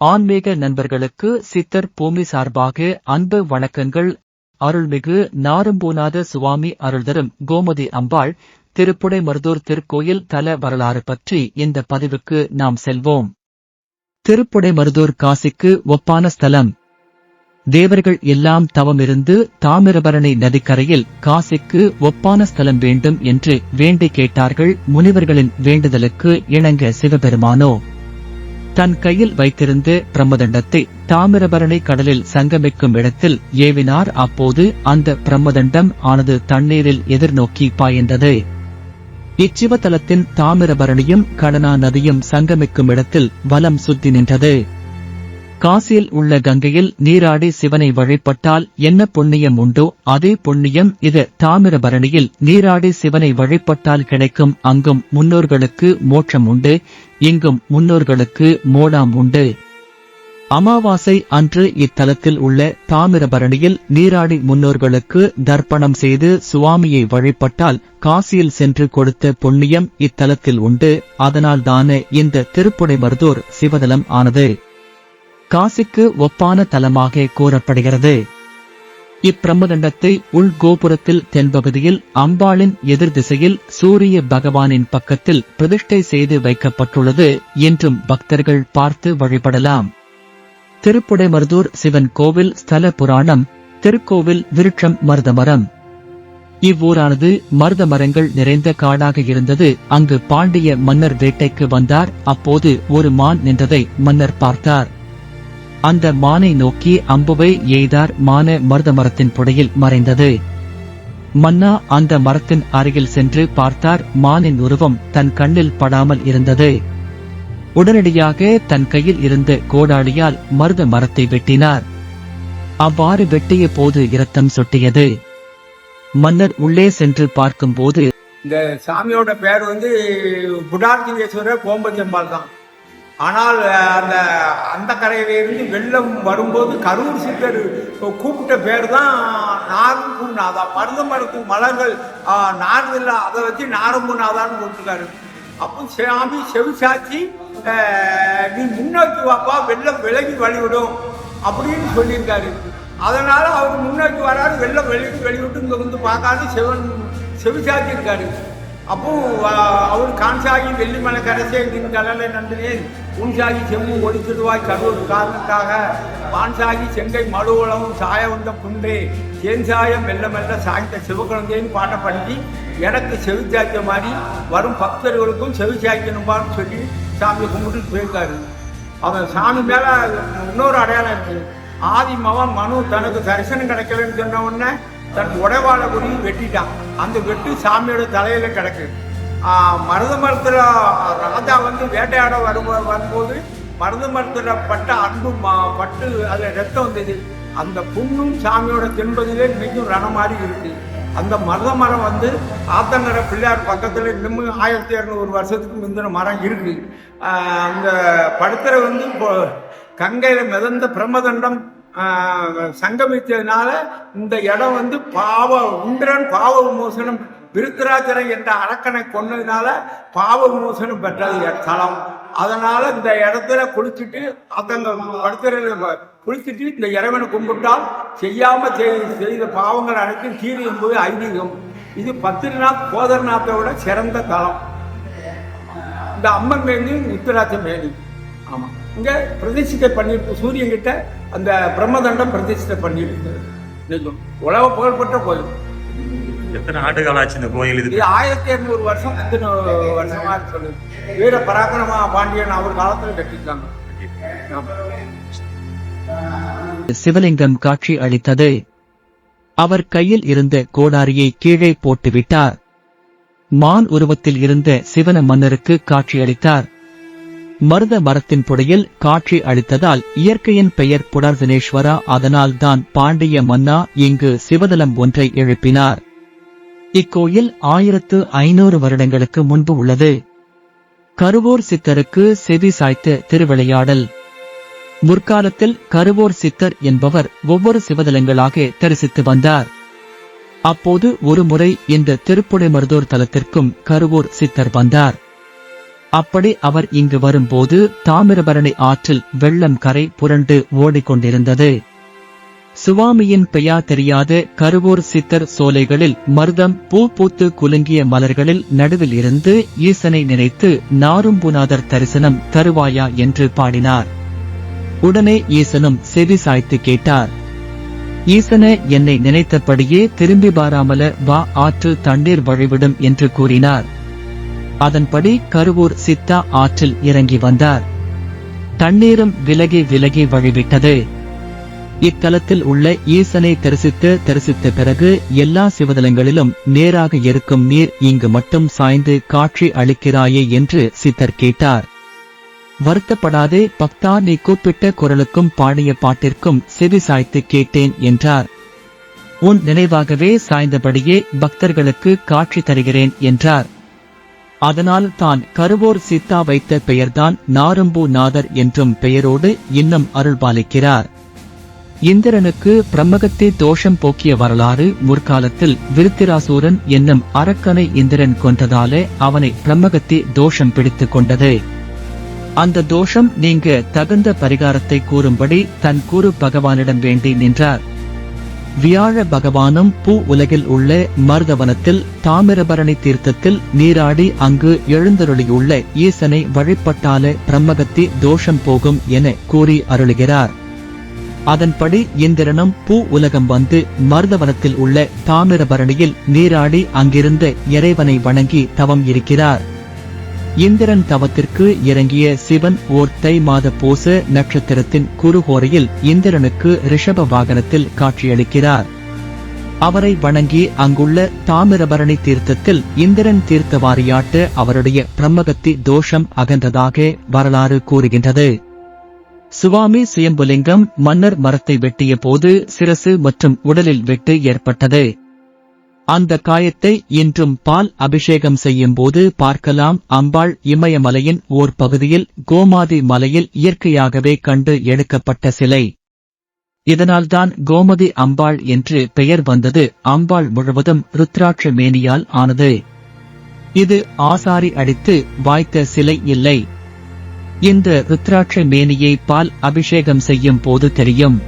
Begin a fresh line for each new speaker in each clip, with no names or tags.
ஆன்மீக நண்பர்களுக்கு சித்தர் பூமி சார்பாக அன்பு வணக்கங்கள். அருள்மிகு நாரும்பூநாத சுவாமி அருள்தரும் கோமதி அம்பாள் திருப்புடைமருதூர் திருக்கோயில் தல வரலாறு பற்றி இந்த பதிவுக்கு நாம் செல்வோம். திருப்புடைமருதூர் காசிக்கு ஒப்பான ஸ்தலம். தேவர்கள் எல்லாம் தவமிருந்து தாமிரபரணி நதிக்கரையில் காசிக்கு ஒப்பான ஸ்தலம் வேண்டும் என்று வேண்டி கேட்டார்கள். முனிவர்களின் வேண்டுதலுக்கு இணங்க சிவபெருமானோ தன் கையில் வைத்திருந்த பிரம்மதண்டத்தை தாமிரபரணி கடலில் சங்கமிக்கும் இடத்தில் ஏவினார். அப்போது அந்த பிரம்மதண்டம் ஆனது தண்ணீரில் எதிர்நோக்கி பாய்ந்தது. இச்சிவத்தலத்தின் தாமிரபரணியும் கடனா நதியும் சங்கமிக்கும் இடத்தில் வலம் சுத்தி நின்றது. காசியில் உள்ள கங்கையில் நீராடி சிவனை வழிபட்டால் என்ன புண்ணியம் உண்டோ அதே புண்ணியம் இது தாமிரபரணியில் நீராடி சிவனை வழிபட்டால் கிடைக்கும். அங்கும் முன்னோர்களுக்கு மோட்சம் உண்டு. இங்கும் முன்னோர்களுக்கு மோடாம் உண்டு. அமாவாசை அன்று இத்தலத்தில் உள்ள தாமிரபரணியில் நீராடி முன்னோர்களுக்கு தர்ப்பணம் செய்து சுவாமியை வழிபட்டால் காசியில் சென்று கொடுத்த புண்ணியம் இத்தலத்தில் உண்டு. அதனால் தானே இந்த திருப்புடைமருதூர் சிவதலம் ஆனது. காசிக்கு ஒப்பான தலமாக கூறப்படுகிறது. இப்பிரம்மதண்டத்தை உள்கோபுரத்தில் தென்பகுதியில் அம்பாளின் எதிர் திசையில் சூரிய பகவானின் பக்கத்தில் பிரதிஷ்டை செய்து வைக்கப்பட்டுள்ளது என்றும் பக்தர்கள் பார்த்து வழிபடலாம். திருப்புடைமருதூர் சிவன் கோவில் ஸ்தல புராணம் திருக்கோவில் விருட்சம் மருதமரம். இவ்வூரானது மருத மரங்கள் நிறைந்த காடாக இருந்தது. அங்கு பாண்டிய மன்னர் வேட்டைக்கு வந்தார். அப்போது ஒரு மான் நின்றதை மன்னர் பார்த்தார். அந்த மானை நோக்கி அம்புவை எய்தார் மான மருத மரத்தின் புடையில் மறைந்தது. மன்னா அந்த மரத்தின் அருகில் சென்று பார்த்தார் மானின் உருவம் தன் கண்ணில் படாமல் இருந்தது. உடனடியாக தன் கையில் இருந்த கோடாளியால் மருத மரத்தை வெட்டினார். அவ்வாறு வெட்டிய போது இரத்தம் சொட்டியது. மன்னர் உள்ளே சென்று பார்க்கும்போது
இந்த சாமியோட பேர் வந்து புடார்ஜினேஸ்வரர் கோம்பதி தான். ஆனால் அந்த அந்த கரையிலிருந்து வெள்ளம் வரும்போது கரூர் சித்தர் கூப்பிட்ட பேர் தான் நாரம்புநாதா மருதமருக்கு மலர்கள் நாரதில்லா அதை வச்சு நாரம்புநாதான்னு போட்டிருக்காரு அப்போ சாமி செவிசாச்சி நீ முன்னோக்கி வாப்பா வெள்ளம் விலகி வழிவிடும் அப்படின்னு சொல்லியிருக்காரு. அதனால் அவர் முன்னோக்கி வராரு வெள்ளம் வெளி வெளிவிட்டு இங்கே வந்து பார்க்காது சிவன் செவிசாச்சி இருக்காரு. அப்போ அவர் கான்சாகி வெள்ளிமலை கரைசே நின் கடலை நன்றினேன் உன்சாகி செம்மு ஒடிச்சிடுவாய் கரூர் காரணத்தாக. பான்சாகி செங்கை மழுவளவும் சாய வந்த புண்டே தேன்சாயம் மெல்ல மெல்ல சாய்ந்த சிவகுழந்தைன்னு பாட்டை படித்து எனக்கு செவிச்சாய்க்க மாதிரி வரும் பக்தர்களுக்கும் செவி செவிச்சாய்க்கணும்பான்னு சொல்லி சாமியை கும்பிட்டு போயிருக்காரு. அவன் சாமி மேலே இன்னொரு அடையாளம் இருக்குது ஆதி மகன் மனு தனக்கு தரிசனம் கிடைக்கலன்னு சொன்ன உடனே தன் உடைவாள குடியும் வெட்டிட்டான். அந்த வெட்டு சாமியோட தலையில கிடக்கு. மருத மரத்துல ராஜா வந்து வேட்டையாட வரும் வரும்போது மருத மரத்துல பட்ட அன்பு பட்டு அதில் ரத்தம் வந்தது. அந்த புண்ணும் சாமியோட தின்பதிலே மிகவும் ரண மாதிரி இருக்கு. அந்த மருத மரம் வந்து ஆத்தங்கர பிள்ளையார் பக்கத்தில் இன்னும் ஆயிரத்தி இரநூறு வருஷத்துக்கு முந்தின மரம் இருக்கு. அந்த படுத்துற வந்து இப்போ கங்கையில் மிதந்த பிரம்மதண்டம் சங்கமித்ததுனால இந்த இடம் வந்து பாவ இந்திரன் பாவ விமோசனம் விருத்தராஜரன் என்ற அரக்கனை கொன்னதுனால பாவ விமோசனம் பெற்றது தலம். அதனால இந்த இடத்துல குளிச்சுட்டு அந்தங்க படுத்துற குளிச்சுட்டு இந்த இறைவனை கும்பிட்டால் செய்யாம செய்த பாவங்கள் அனைத்தும் தீரு போது ஐதீகம் இது பத்ரிநாத் கோதர்நாத்தோட சிறந்த தலம். இந்த அம்மன் மேனி உத்தராட்ச மேனி. ஆமாம் இங்கே பிரதிஷ்டை பண்ணியிருக்கு. சூரியன் கிட்ட அந்த பிரம்மதண்டம் பிரதிஷ்டை பண்ணியிருக்கு. நிஜம். உலக புகழ்பெற்ற கோயில்.
எத்தனை ஆண்டுகள் ஆச்சு இந்த கோயில்
இது ஆயிரத்தி இருநூறு வருஷம் எத்தனை வருஷமா சொல்லு. வீர பராக்கிரமா பாண்டியன் அவர் காலத்துல கட்டிருக்காங்க
சிவலிங்கம் காட்சி அளித்தது. அவர் கையில் இருந்த கோடாரியை கீழே போட்டுவிட்டார். மான் உருவத்தில் இருந்த சிவன மன்னருக்கு காட்சியளித்தார் மருத மரத்தின் புடையில் காட்சி அளித்ததால் இயற்கையின் பெயர் புடர்தினேஸ்வரா அதனால் தான் பாண்டிய மன்னா இங்கு சிவதலம் ஒன்றை எழுப்பினார். இக்கோயில் ஆயிரத்து ஐநூறு வருடங்களுக்கு முன்பு உள்ளது. கருவோர் சித்தருக்கு செவி சாய்த்த திருவிளையாடல். முற்காலத்தில் கருவோர் சித்தர் என்பவர் ஒவ்வொரு சிவதலங்களாக தரிசித்து வந்தார். அப்போது ஒருமுறை இந்த திருப்புடைமருதூர் தலத்திற்கும் கருவூர் சித்தர் வந்தார். அப்படி அவர் இங்கு வரும்போது தாமிரபரணி ஆற்றில் வெள்ளம் கரை புரண்டு ஓடிக்கொண்டிருந்தது. சுவாமியின் பெயா தெரியாத கருவூர் சித்தர் சோலைகளில் மருதம் பூ பூத்து குலுங்கிய மலர்களில் நடுவில் இருந்து ஈசனை நினைத்து நாரும்புநாதர் தரிசனம் தருவாயா என்று பாடினார். உடனே ஈசனும் செவி சாய்த்து கேட்டார். ஈசன என்னை நினைத்தபடியே திரும்பி பாராமல வா ஆற்று தண்ணீர் வழிவிடும் என்று கூறினார். அதன்படி கருவூர் சித்தா ஆற்றில் இறங்கி வந்தார். தண்ணீரும் விலகி விலகி வழிவிட்டது. இத்தலத்தில் உள்ள ஈசனை தரிசித்து தரிசித்த பிறகு எல்லா சிவதலங்களிலும் நேராக இருக்கும் நீர் இங்கு மட்டும் சாய்ந்து காட்சி அளிக்கிறாயே என்று சித்தர் கேட்டார். வருத்தப்படாதே பக்தா நீ கூப்பிட்ட குரலுக்கும் பாடிய பாட்டிற்கும் செவி சாய்த்து கேட்டேன் என்றார். உன் நினைவாகவே சாய்ந்தபடியே பக்தர்களுக்கு காட்சி தருகிறேன் என்றார். அதனால் தான் கருவோர் சித்தா வைத்த பெயர்தான் நாரும்பு நாதர் என்றும் பெயரோடு இன்னும் அருள்பாலிக்கிறார். இந்திரனுக்கு பிரம்மகத்தி தோஷம் போக்கிய வரலாறு முற்காலத்தில் விருத்திராசூரன் என்னும் அரக்கனை இந்திரன் கொன்றதாலே அவனை பிரம்மகத்தி தோஷம் பிடித்து கொண்டது. அந்த தோஷம் நீங்க தகுந்த பரிகாரத்தை கூறும்படி தன் குரு பகவானிடம் வேண்டி நின்றார். வியாழ பகவானும் பூ உலகில் உள்ள மருதவனத்தில் தாமிரபரணி தீர்த்தத்தில் நீராடி அங்கு எழுந்தருளியுள்ள ஈசனை வழிபட்டாலே பிரம்மகத்தி தோஷம் போகும் என கூறி அருளுகிறார். அதன்படி இந்திரனும் பூ உலகம் வந்து மருதவனத்தில் உள்ள தாமிரபரணியில் நீராடி அங்கிருந்த இறைவனை வணங்கி தவம் இருக்கிறார். இந்திரன் தவத்திற்கு இறங்கிய சிவன் ஓர் தை மாத பூச நட்சத்திரத்தின் குறுகோரையில் இந்திரனுக்கு ரிஷப வாகனத்தில் காட்சியளிக்கிறார். அவரை வணங்கி அங்குள்ள தாமிரபரணி தீர்த்தத்தில் இந்திரன் தீர்த்தவாரியாட்டு அவருடைய பிரம்மகத்தி தோஷம் அகன்றதாக வரலாறு கூறுகின்றது. சுவாமி சுயம்புலிங்கம் மன்னர் மரத்தை வெட்டிய போது சிரசு மற்றும் உடலில் வெட்டு ஏற்பட்டது. அந்த காயத்தை இன்றும் பால் அபிஷேகம் செய்யும் போது பார்க்கலாம். அம்பாள் இமயமலையின் ஓர் பகுதியில் கோமாதி மலையில் இயற்கையாகவே கண்டு எடுக்கப்பட்ட சிலை. இதனால்தான் கோமதி அம்பாள் என்று பெயர் வந்தது. அம்பாள் முழுவதும் ருத்ராட்ச மேனியால் ஆனது. இது ஆசாரி அடித்து வாய்த்த சிலை இல்லை. இந்த ருத்ராட்ச மேனியை பால் அபிஷேகம் செய்யும் போது தெரியும்.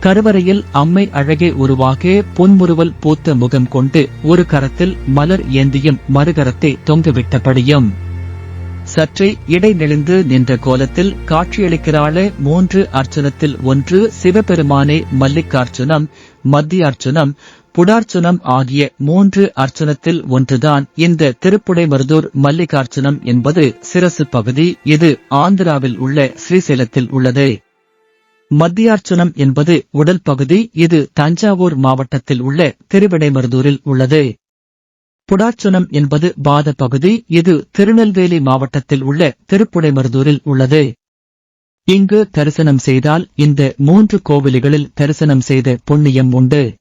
கருவறையில் அம்மை அழகே உருவாக புன்முறுவல் பூத்த முகம் கொண்டு ஒரு கரத்தில் மலர் ஏந்தியும் மறுகரத்தை தொங்கவிட்டபடியும். சற்றே இடை நெளிந்து நின்ற கோலத்தில் காட்சியளிக்கிறாளே மூன்று அர்ச்சனத்தில் ஒன்று சிவபெருமானே மத்திய மத்தியார்ச்சுனம் புடார்ச்சுனம் ஆகிய மூன்று அர்ச்சனத்தில் ஒன்றுதான் இந்த திருப்புடைமருதூர் மல்லிகார்ச்சுனம் என்பது சிரசு பகுதி. இது ஆந்திராவில் உள்ள ஸ்ரீசைலத்தில் உள்ளது. மத்தியார்ச்சுனம் என்பது உடல் பகுதி. இது தஞ்சாவூர் மாவட்டத்தில் உள்ள திருவிடைமருதூரில் உள்ளது. புடார்ச்சுனம் என்பது பாத பகுதி. இது திருநெல்வேலி மாவட்டத்தில் உள்ள திருப்புடைமருதூரில் உள்ளது. இங்கு தரிசனம் செய்தால் இந்த மூன்று கோவில்களில் தரிசனம் செய்த புண்ணியம் உண்டு.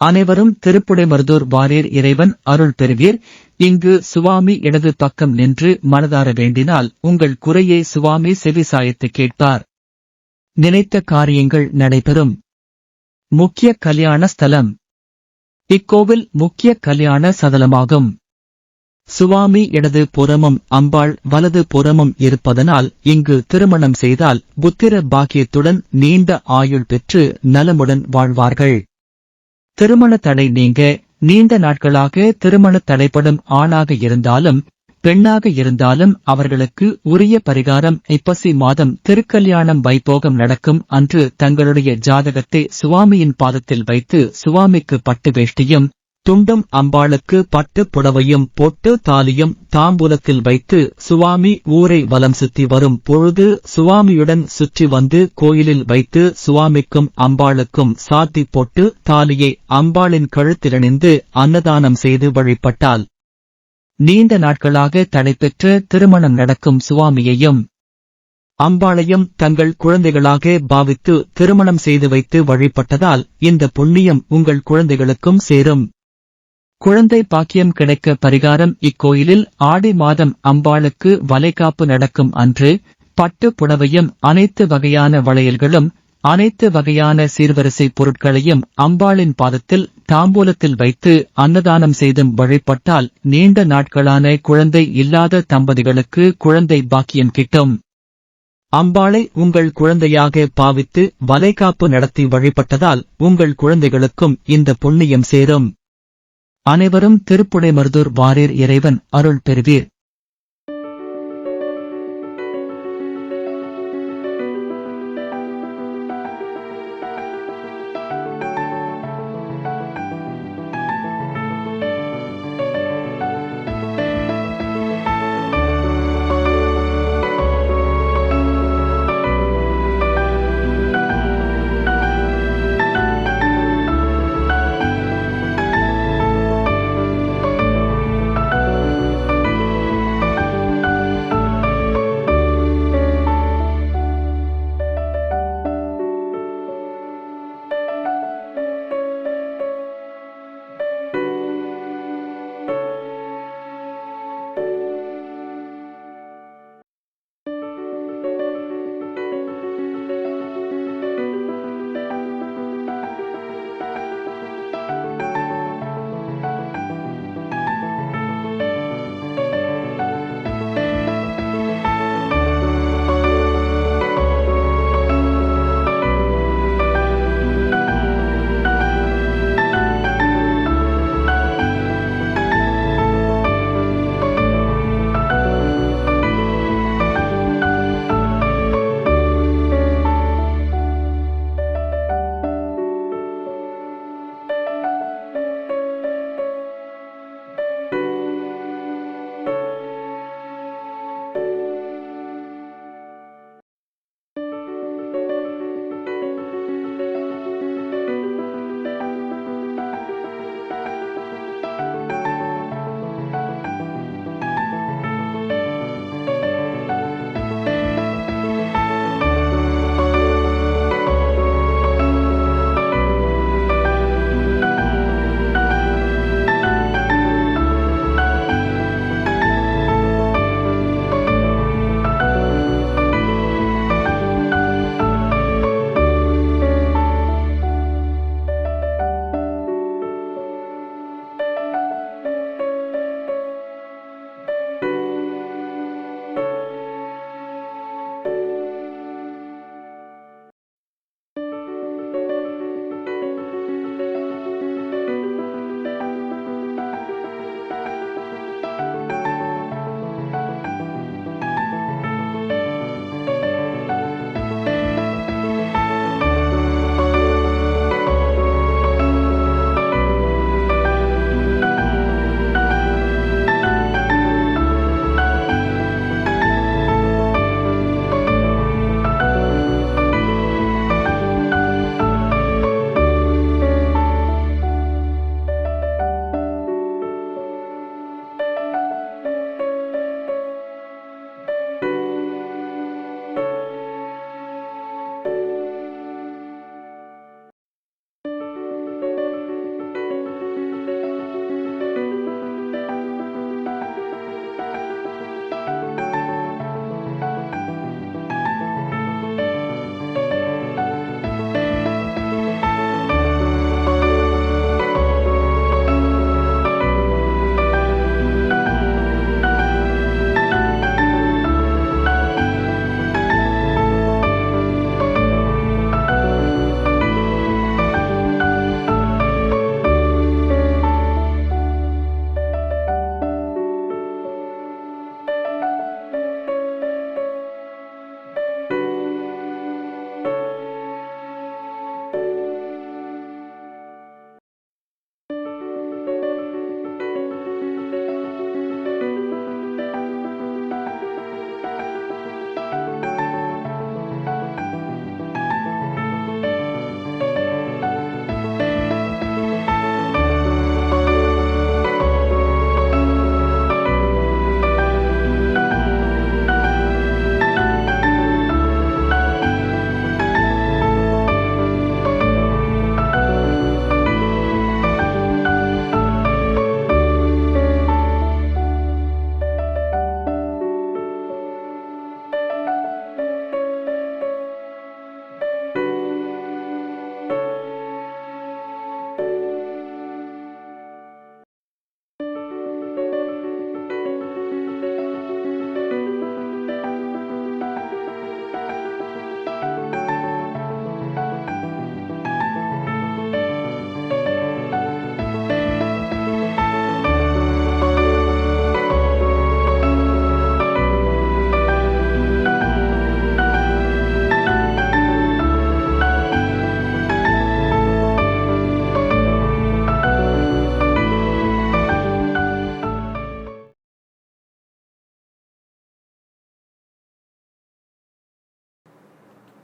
அனைவரும் திருப்புடைமருதூர் வாரீர் இறைவன் அருள் பெறுவீர். இங்கு சுவாமி இடது பக்கம் நின்று மனதார வேண்டினால் உங்கள் குறையை சுவாமி செவிசாயத்து கேட்பார். நினைத்த காரியங்கள் நடைபெறும். முக்கிய கல்யாண ஸ்தலம். இக்கோவில் முக்கிய கல்யாண சதலமாகும். சுவாமி இடது புறமும் அம்பாள் வலது புறமும் இருப்பதனால் இங்கு திருமணம் செய்தால் புத்திர பாக்கியத்துடன் நீண்ட ஆயுள் பெற்று நலமுடன் வாழ்வார்கள். திருமண தடை நீங்க நீண்ட நாட்களாக திருமண தடைப்படும் ஆணாக இருந்தாலும் பெண்ணாக இருந்தாலும் அவர்களுக்கு உரிய பரிகாரம் ஐப்பசி மாதம் திருக்கல்யாணம் வைபோகம் நடக்கும் அன்று தங்களுடைய ஜாதகத்தை சுவாமியின் பாதத்தில் வைத்து சுவாமிக்கு பட்டு வேஷ்டியும் துண்டும் அம்பாளுக்கு பட்டு புடவையும் பொட்டு தாலியும் தாம்பூலத்தில் வைத்து சுவாமி ஊரை வலம் சுத்தி வரும் பொழுது சுவாமியுடன் சுற்றி வந்து கோயிலில் வைத்து சுவாமிக்கும் அம்பாளுக்கும் சாத்தி போட்டு தாலியை அம்பாளின் கழுத்திலணிந்து அன்னதானம் செய்து வழிபட்டால் நீண்ட நாட்களாக தடைபெற்று திருமணம் நடக்கும் சுவாமியையும் அம்பாளையும் தங்கள் குழந்தைகளாக பாவித்து திருமணம் செய்து வைத்து வழிபட்டதால் இந்த புண்ணியம் உங்கள் குழந்தைகளுக்கும் சேரும். குழந்தை பாக்கியம் கிடைக்க பரிகாரம் இக்கோயிலில் ஆடி மாதம் அம்பாளுக்கு வலைகாப்பு நடக்கும் அன்று பட்டு புடவையும் அனைத்து வகையான வளையல்களும் அனைத்து வகையான சீர்வரிசை பொருட்களையும் அம்பாளின் பாதத்தில் தாம்பூலத்தில் வைத்து அன்னதானம் செய்தும் வழிபட்டால் நீண்ட நாட்களான குழந்தை இல்லாத தம்பதிகளுக்கு குழந்தை பாக்கியம் கிட்டும். அம்பாளை உங்கள் குழந்தையாக பாவித்து வலைகாப்பு நடத்தி வழிபட்டதால் உங்கள் குழந்தைகளுக்கும் இந்த புண்ணியம் சேரும். அனைவரும் திருப்புடைமருதூர் வாரீர் இறைவன் அருள் பெறுவீர்.